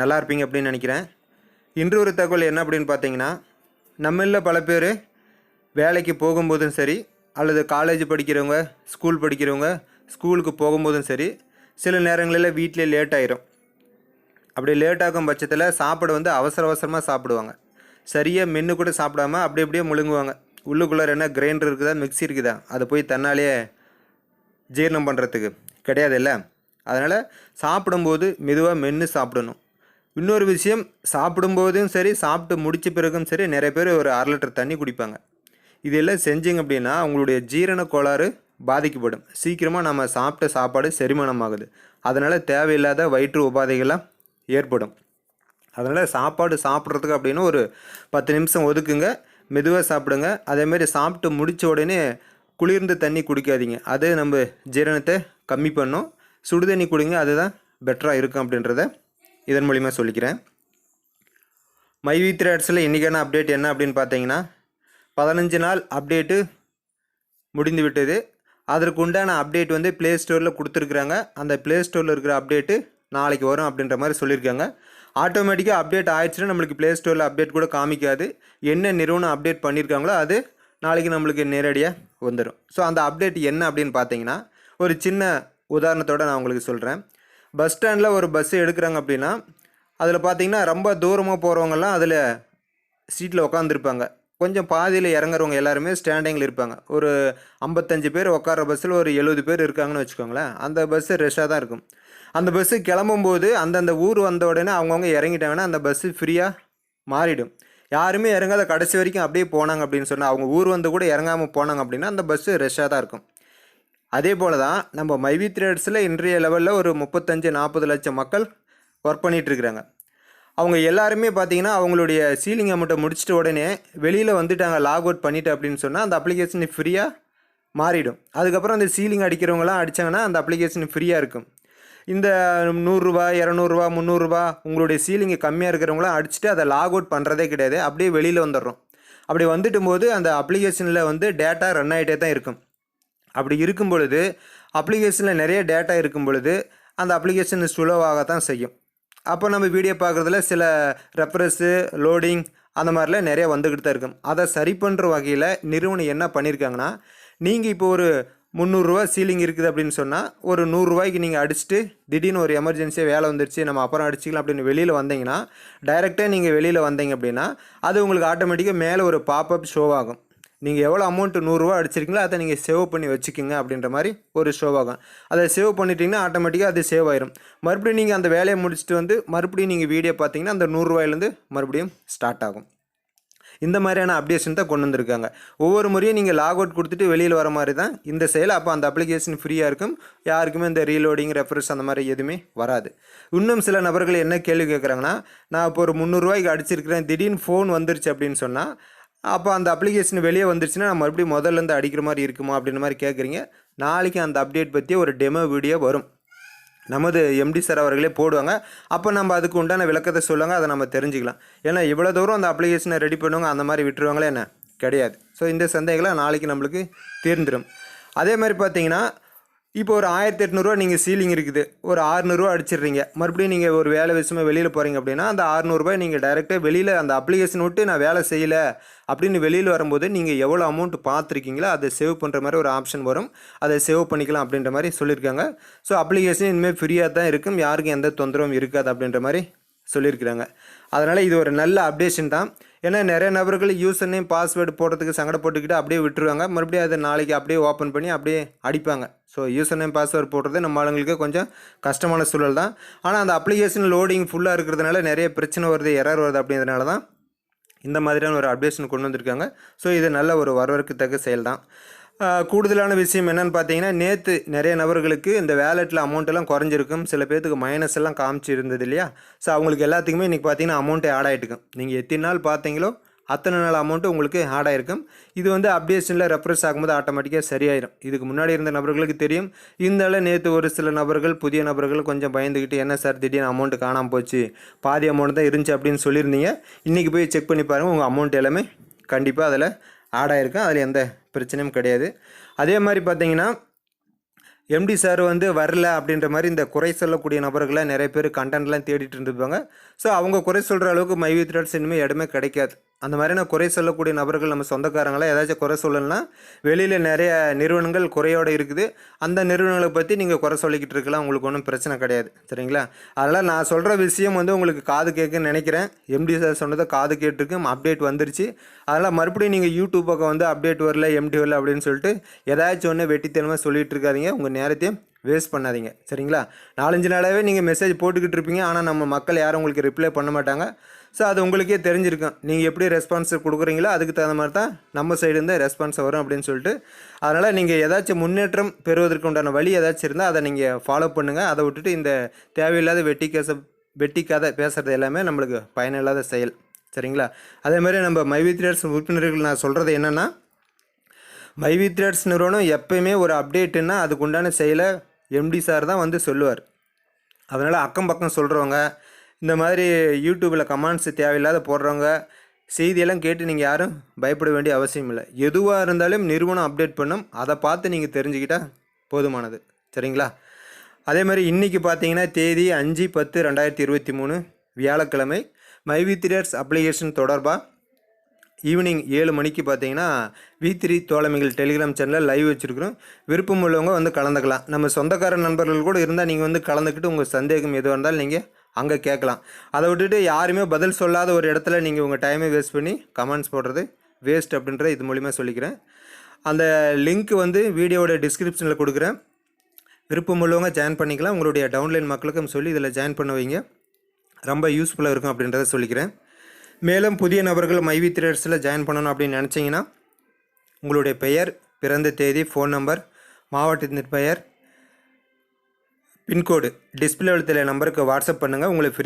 நல்லா இருப்பீங்க அப்படின்னு நினைக்கிறேன். இன்று ஒரு தகவல் என்ன அப்படின்னு பார்த்தீங்கன்னா நம்மளில் பல பேர் வேலைக்கு போகும்போதும் சரி அல்லது காலேஜ் படிக்கிறவங்க ஸ்கூல் படிக்கிறவங்க ஸ்கூலுக்கு போகும்போதும் சரி சில நேரங்களில் வீட்டிலே லேட் ஆயிரும். அப்படி லேட் ஆகும் பட்சத்தில் சாப்பாடு வந்து அவசர அவசரமாக சாப்பிடுவாங்க. சரியாக மென்று கூட சாப்பிடாம அப்படி அப்படியே முழுங்குவாங்க. உள்ளுக்குள்ளே என்ன கிரைண்டர் இருக்குதா மிக்ஸி இருக்குதா அதை போய் தன்னாலே ஜீரணம் பண்ணுறதுக்கு கிடையாது இல்லை அதனால் சாப்பிடும்போது மெதுவாக மென்று சாப்பிடணும். இன்னொரு விஷயம் சாப்பிடும்போதும் சரி சாப்பிட்டு முடித்த பிறகும் சரி நிறைய பேர் ஒரு அரை லிட்டர் தண்ணி குடிப்பாங்க. இதெல்லாம் செஞ்சிங்க அப்படின்னா அவங்களுடைய ஜீரண கோளாறு பாதிக்கப்படும். சீக்கிரமாக நம்ம சாப்பிட்ட சாப்பாடு செரிமானம் ஆகுது அதனால் தேவையில்லாத வயிற்று உபாதைகள்லாம் ஏற்படும். அதனால் சாப்பாடு சாப்பிட்றதுக்கு அப்படின்னு ஒரு பத்து நிமிஷம் ஒதுக்குங்க. மெதுவாக சாப்பிடுங்க. அதேமாரி சாப்பிட்டு முடித்த உடனே குளிர்ந்த தண்ணி குடிக்காதீங்க. அது நம்ம ஜீரணத்தை கம்மி பண்ணும். சுடு தண்ணி குடிங்க. அதுதான் பெட்டராக இருக்கும் அப்படின்றத இதன் மூலிமா சொல்லிக்கிறேன். மை வி த்ரேட்ஸில் இன்றைக்கான அப்டேட் என்ன அப்படின்னு பார்த்தீங்கன்னா பதினஞ்சு நாள் அப்டேட்டு முடிந்து விட்டது. அதற்கு உண்டான அப்டேட் வந்து ப்ளே ஸ்டோரில் கொடுத்துருக்குறாங்க. அந்த ப்ளே ஸ்டோரில் இருக்கிற அப்டேட்டு நாளைக்கு வரும் அப்படின்ற மாதிரி சொல்லியிருக்காங்க. ஆட்டோமேட்டிக்காக அப்டேட் ஆயிடுச்சுன்னா நம்மளுக்கு ப்ளே ஸ்டோரில் அப்டேட் கூட காமிக்காது. என்ன நிறுவனம் அப்டேட் பண்ணியிருக்காங்களோ அது நாளைக்கு நம்மளுக்கு நேரடியாக வந்துடும் ஸோ அந்த அப்டேட் என்ன அப்படின்னு பார்த்தீங்கன்னா ஒரு சின்ன உதாரணத்தோடு நான் உங்களுக்கு சொல்கிறேன் பஸ் ஸ்டாண்டில் ஒரு பஸ் எடுக்கிறாங்க அப்படின்னா அதில் பார்த்தீங்கன்னா ரொம்ப தூரமாக போகிறவங்கெல்லாம் அதில் சீட்டில் உட்காந்துருப்பாங்க கொஞ்சம் பாதியில் இறங்குறவங்க எல்லாருமே ஸ்டாண்டிங்கில் இருப்பாங்க. ஒரு ஐம்பத்தஞ்சு பேர் உட்கார பஸ்ஸில் ஒரு எழுபது பேர் இருக்காங்கன்னு வச்சுக்கோங்களேன். அந்த பஸ்ஸு ரெஷ்ஷாக தான் இருக்கும். அந்த பஸ்ஸு கிளம்பும்போது அந்தந்த ஊர் வந்த உடனே அவங்கவுங்க இறங்கிட்டாங்கன்னா அந்த பஸ்ஸு ஃப்ரீயாக மாறிடும். யாருமே இறங்காத கடைசி வரைக்கும் அப்படியே போனாங்க அப்படின்னு சொன்னால் அவங்க ஊர் வந்து கூட இறங்காமல் போனாங்க அப்படின்னா அந்த பஸ்ஸு ரெஷ்ஷாக தான் இருக்கும். அதே போல் தான் நம்ம மைவி த்ரேட்ஸில் இன்றைய லெவலில் ஒரு முப்பத்தஞ்சு நாற்பது லட்சம் மக்கள் ஒர்க் பண்ணிகிட்ருக்குறாங்க அவங்க எல்லாருமே பார்த்தீங்கன்னா அவங்களுடைய சீலிங் அமௌண்ட்டை முடிச்சிட்ட உடனே வெளியில் வந்துட்டாங்க லாக் அவுட் பண்ணிட்டு அப்படின்னு சொன்னால் அந்த அப்ளிகேஷன் ஃப்ரீயாக மாறிடும். அதுக்கப்புறம் அந்த சீலிங் அடிக்கிறவங்களாம் அடித்தாங்கன்னா அந்த அப்ளிகேஷன் ஃப்ரீயாக இருக்கும். இந்த நூறுரூவா இரநூறுவா முந்நூறுரூவா உங்களுடைய சீலிங்கு கம்மியாக இருக்கிறவங்களாம் அடிச்சுட்டு அதை லாக் அவுட் பண்ணுறதே கிடையாது. அப்படியே வெளியில் வந்துடுறோம். அப்படி வந்துட்டும் போது அந்த அப்ளிகேஷனில் வந்து டேட்டா ரன் ஆகிட்டே தான் இருக்கும். அப்படி இருக்கும் பொழுது அப்ளிகேஷனில் நிறைய டேட்டா இருக்கும் பொழுது அந்த அப்ளிகேஷன் ஸ்லோவாக தான் செய்யும். அப்போ நம்ம வீடியோ பார்க்குறதுல சில ரெஃப்ரெஸ்ஸு லோடிங் அந்த மாதிரிலாம் நிறைய வந்துக்கிட்டு தான் இருக்கும். அதை சரி பண்ணுற வகையில் நிறுவனம் என்ன பண்ணியிருக்காங்கன்னா நீங்கள் இப்போ ஒரு முந்நூறுரூவா சீலிங் இருக்குது அப்படின்னு சொன்னால் ஒரு நூறுரூவாய்க்கு நீங்கள் அடிச்சுட்டு திடீர்னு ஒரு எமர்ஜென்சியாக வேலை வந்துருச்சு நம்ம அப்புறம் அடிச்சிக்கலாம் அப்படின்னு வெளியில் வந்தீங்கன்னா டைரெக்டாக நீங்கள் வெளியில் வந்தீங்க அப்படின்னா அது உங்களுக்கு ஆட்டோமேட்டிக்காக மேலே ஒரு பாப்அப் ஷோ ஆகும். நீங்கள் எவ்வளோ அமௌண்ட் நூறுரூவா அடிச்சிருக்கீங்களோ அதை நீங்கள் சேவ் பண்ணி வச்சுக்கோங்க அப்படின்ற மாதிரி ஒரு ஷோ ஆகும். அதை சேவ் பண்ணிட்டீங்கன்னா ஆட்டோமேட்டிக்காக அது சேவ் ஆயிரும். மறுபடியும் நீங்கள் அந்த வேலையை முடிச்சுட்டு வந்து மறுபடியும் நீங்கள் வீடியோ பார்த்தீங்கன்னா அந்த நூறுரூவாயிலேருந்து மறுபடியும் ஸ்டார்ட் ஆகும். இந்த மாதிரியான அப்டேஷன் தான் கொண்டு வந்திருக்காங்க. ஒவ்வொரு முறையும் நீங்கள் லாக் அவுட் கொடுத்துட்டு வெளியில் வர மாதிரி தான் இந்த செயல். அப்போ அந்த அப்ளிகேஷன் ஃப்ரீயாக இருக்கும். யாருக்குமே இந்த ரீலோடிங் ரெஃபரன்ஸ் அந்த மாதிரி எதுவுமே வராது. இன்னும் சில நபர்கள் என்ன கேள்வி கேட்குறாங்கன்னா நான் இப்போ ஒரு முந்நூறுரூவாய்க்கு அடிச்சிருக்கிறேன். திடீர்னு ஃபோன் வந்துருச்சு அப்படின்னு சொன்னால் அப்போ அந்த அப்ளிகேஷன் வெளியே வந்துருச்சுன்னா நான் மறுபடியும் முதல்லேருந்து அடிக்கிற மாதிரி இருக்குமா அப்படின்ற மாதிரி கேட்குறீங்க நாளைக்கு அந்த அப்டேட் பற்றி ஒரு டெமோ வீடியோ வரும். நமது எம்டி சார் அவர்களே போடுவாங்க. அப்போ நம்ம அதுக்கு உண்டான விளக்கத்தை சொல்லுவாங்க அதை நம்ம தெரிஞ்சுக்கலாம். ஏன்னா இவ்வளோ தூரம் அந்த அப்ளிகேஷனை ரெடி பண்ணுவாங்க அந்த மாதிரி விட்டுருவாங்களே என்ன? கிடையாது. ஸோ இந்த சந்தேகங்களை நாளைக்கு நம்மளுக்கு தீர்ந்துடும் அதே மாதிரி பார்த்தீங்கன்னா இப்போ ஒரு ஆயிரத்தி எட்நூறுவா நீங்கள் சீலிங் இருக்குது. ஒரு ஆறுநூறுவா அடிச்சிடுறீங்க. மறுபடியும் நீங்கள் ஒரு வேலை விஷயமாக வெளியில் போகிறீங்க அப்படின்னா அந்த ஆறுநூறுபாய் நீங்கள் டைரெக்டாக வெளியில் அந்த அப்ளிகேஷன் விட்டு நான் வேலை செய்யலை அப்படின்னு வெளியில் வரும்போது நீங்கள் எவ்வளோ அமௌண்ட் பார்த்துருக்கீங்களோ அதை சேவ் பண்ணுற மாதிரி ஒரு ஆப்ஷன் வரும். அதை சேவ் பண்ணிக்கலாம் அப்படின்ற மாதிரி சொல்லியிருக்காங்க. ஸோ அப்ளிகேஷன் இனிமேல் ஃப்ரீயாக தான் இருக்கும். யாருக்கும் எந்த தொந்தரவும் இருக்காது அப்படின்ற மாதிரி சொல்லியிருக்கிறாங்க. அதனால் இது ஒரு நல்ல அப்டேஷன் தான். ஏன்னா நிறைய நபர்கள் யூசர் நேம் பாஸ்வேர்டு போடுறதுக்கு சங்கடப்பட்டுக்கிட்டு அப்படியே விட்டுருவாங்க. மறுபடியும் அதை நாளைக்கு அப்படியே ஓப்பன் பண்ணி அப்படியே அடிப்பாங்க. ஸோ யூசர் நேம் பாஸ்வேர்டு போடுறது நம்ம ஆளுங்களுக்கு கொஞ்சம் கஷ்டமான சூழல் தான். ஆனால் அந்த அப்ளிகேஷன் லோடிங் ஃபுல்லாக இருக்கிறதுனால நிறைய பிரச்சனை வருது எரர் வருது அப்படிங்கிறதுனால தான் இந்த மாதிரியான ஒரு அப்டேஷன் கொண்டு வந்திருக்காங்க. ஸோ இது நல்ல ஒரு வரவேற்கத்தக்க செயல் தான். கூடுதலான விஷயம் என்னன்னு பார்த்தீங்கன்னா நேற்று நிறைய நபர்களுக்கு இந்த வேலெட்டில் அமௌண்ட் எல்லாம் குறைஞ்சிருக்கும். சில பேர்த்துக்கு மைனஸ் எல்லாம் காமிச்சு இருந்தது இல்லையா? ஸோ அவங்களுக்கு எல்லாத்துக்குமே இன்றைக்கி பார்த்தீங்கன்னா அமௌண்ட்டே ஆட் ஆகிட்டுருக்கும் நீங்கள் எத்தனை நாள் பார்த்தீங்களோ அத்தனை நாள் அமௌண்ட்டு உங்களுக்கு ஆட் ஆகிருக்கும் இது வந்து அப்டேஷனில் ரெஃப்ரெஷ் ஆகும்போது ஆட்டோமேட்டிக்காக சரியாயிடும் இதுக்கு முன்னாடி இருந்த நபர்களுக்கு தெரியும். இருந்தாலும் நேற்று ஒரு சில நபர்கள் புதிய நபர்கள் கொஞ்சம் பயந்துக்கிட்டு என்ன சார் திடீர்னு அமௌண்ட்டு காணாமல் போச்சு. பாதி அமௌண்ட் தான் இருந்துச்சு அப்படின்னு சொல்லியிருந்தீங்க. இன்றைக்கி போய் செக் பண்ணி பாருங்கள் உங்கள் அமௌண்ட் எல்லாமே கண்டிப்பாக அதில் ஆட் ஆகிருக்கும் அதில் எந்த பிரச்சனையும் கிடையாது. அதே மாதிரி பார்த்தீங்கன்னா எம்டி சார் வந்து வரல அப்படின்ற மாதிரி இந்த குறை சொல்லக்கூடிய நபர்களை நிறைய பேர் கண்டென்ட்லாம் தேடிட்டு இருந்திருப்பாங்க. ஸோ அவங்க குறை சொல்கிற அளவுக்கு மை வித் இனிமேல் இடமே கிடைக்காது. அந்த மாதிரி நான் குறை சொல்லக்கூடிய நபர்கள் நம்ம சொந்தக்காரங்களா ஏதாச்சும் குறை சொல்லணும்னா வெளியில் நிறைய நிறுவனங்கள் குறையோடு இருக்குது. அந்த நிறுவனங்களை பற்றி நீங்கள் குறை சொல்லிக்கிட்டு இருக்கலாம். உங்களுக்கு ஒன்றும் பிரச்சனை கிடையாது. சரிங்களா? அதனால் நான் சொல்கிற விஷயம் வந்து உங்களுக்கு காது கேட்குன்னு நினைக்கிறேன். எம்டி சார் சொன்னதை காது கேட்டிருக்கு. அப்டேட் வந்துருச்சு. அதனால் மறுபடியும் நீங்கள் யூடியூப் பக்கம் வந்து அப்டேட் வரல எம்டி வரல அப்படின்னு சொல்லிட்டு ஏதாச்சும் ஒன்று வெட்டித்தனமாக சொல்லிகிட்டு இருக்காதீங்க. உங்கள் நேரத்தையும் வேஸ்ட் பண்ணாதீங்க. சரிங்களா? நாலஞ்சு நாளாகவே நீங்கள் மெசேஜ் போட்டுக்கிட்டு இருப்பீங்க. ஆனால் நம்ம மக்கள் யாரும் உங்களுக்கு ரிப்ளை பண்ண மாட்டாங்க. ஸோ அது உங்களுக்கே தெரிஞ்சிருக்கும். நீங்கள் எப்படி ரெஸ்பான்ஸ் கொடுக்குறீங்களோ அதுக்கு தகுந்த மாதிரி தான் நம்ம சைடு இருந்து ரெஸ்பான்ஸ் வரும் அப்படின்னு சொல்லிட்டு. அதனால் நீங்கள் ஏதாச்சும் முன்னேற்றம் பெறுவதற்கு உண்டான வழி ஏதாச்சும் இருந்தால் அதை நீங்கள் ஃபாலோ பண்ணுங்கள் அதை விட்டுட்டு இந்த தேவையில்லாத வெட்டி கேச வெட்டி கதை பேசுகிறது எல்லாமே நம்மளுக்கு பயனில்லாத செயல். சரிங்களா? அதே மாதிரி நம்ம மைவித்ரேட்ஸ் உறுப்பினர்கள் நான் சொல்கிறது என்னென்னா மைவித்ரேட்ஸ் நிறுவனம் எப்பயுமே ஒரு அப்டேட்டுன்னா அதுக்குண்டான செயலை எம்டி சார் தான் வந்து சொல்லுவார். அதனால் அக்கம் பக்கம் சொல்கிறவங்க இந்த மாதிரி யூடியூப்பில் கமெண்ட்ஸ் தேவையில்லாத போடுறவங்க செய்தியெல்லாம் கேட்டு நீங்கள் யாரும் பயப்பட வேண்டிய அவசியம் இல்லை. எதுவாக இருந்தாலும் நிறுவனம் அப்டேட் பண்ணும். அதை பார்த்து நீங்கள் தெரிஞ்சுக்கிட்டால் போதுமானது. சரிங்களா? அதே மாதிரி இன்றைக்கி பார்த்தீங்கன்னா தேதி அஞ்சு பத்து ரெண்டாயிரத்தி இருபத்தி மூணு வியாழக்கிழமை. மைவி திரியர்ஸ் அப்ளிகேஷன் தொடர்பாக ஈவினிங் ஏழு மணிக்கு பார்த்தீங்கன்னா வி த்ரீ தோழமைகள் டெலிகிராம் சேனலில் லைவ் வச்சுருக்கிறோம். விருப்பம் உள்ளவங்க வந்து கலந்துக்கலாம். நம்ம சொந்தக்கார நண்பர்கள் கூட இருந்தால் நீங்கள் வந்து கலந்துக்கிட்டு உங்கள் சந்தேகம் எதுவாக இருந்தாலும் நீங்கள் அங்கே கேட்கலாம். அதை விட்டுட்டு யாருமே பதில் சொல்லாத ஒரு இடத்துல நீங்கள் உங்கள் டைமை வேஸ்ட் பண்ணி கமெண்ட்ஸ் போடுறது வேஸ்ட் அப்படின்றத இது மூலிமா சொல்லிக்கிறேன். அந்த லிங்க் வந்து வீடியோவோட டிஸ்கிரிப்ஷனில் கொடுக்குறேன். விருப்பம் உள்ளவங்க ஜாயின் பண்ணிக்கலாம். உங்களுடைய டவுன்லைன் மக்களுக்கும் சொல்லி இதில் ஜாயின் பண்ண வைங்க. ரொம்ப யூஸ்ஃபுல்லாக இருக்கும் அப்படின்றத சொல்லிக்கிறேன். மேலும் புதிய நபர்கள் மைவி த்ரேட்ஸில் ஜாயின் பண்ணணும் அப்படின்னு நினச்சிங்கன்னா உங்களுடைய பெயர் பிறந்த தேதி ஃபோன் நம்பர் மாவட்டத்தின் பெயர் பின்கோடு டிஸ்பிளே எழுத்துல நம்பருக்கு வாட்ஸ்அப் பண்ணுங்கள் உங்களுக்கு ஃப்ரீ